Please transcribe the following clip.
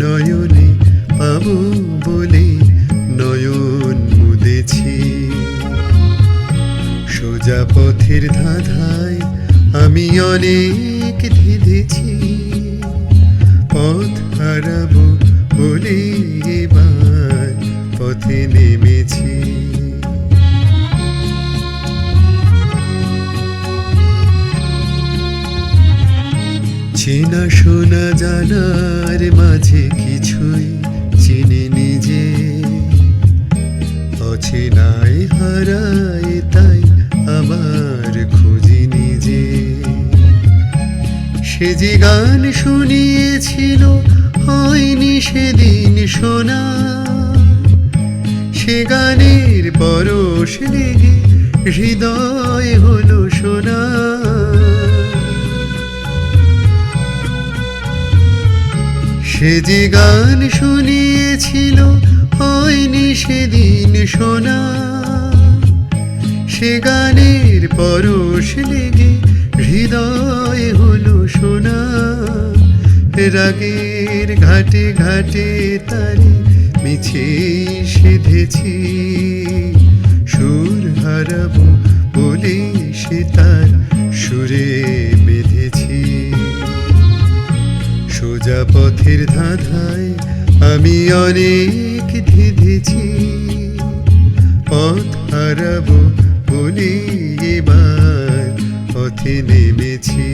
নয়নে পাবো বলে নয়ন মুদেছি। সোজা পথের ধাঁধায় আমি অনেক ধেঁধেছি পথ হারাবো চেনা শোনা জানার মাঝে কিছুই চিনি নিজে। অচেনায় হারায় তাই আবার খুঁজি নিজে। সে যে গান শুনিয়েছিল, হয়নি সেদিন শোনা। সে গানের পরশ লেগে হৃদয় হলো সোনা সে যে গান শুনিয়েছিল, হয়নি সেদিন শোনা। সে গানের পরশ লেগে হৃদয় হলো শোনা রাগের ঘাটে ঘাটে তারে মিছে সেধেছি। সুর হারাবো সোজা পথের ধাঁধায় আমি অনেক ধিধেছি। পথ হারাবো বলে এবার পথে নেমেছি।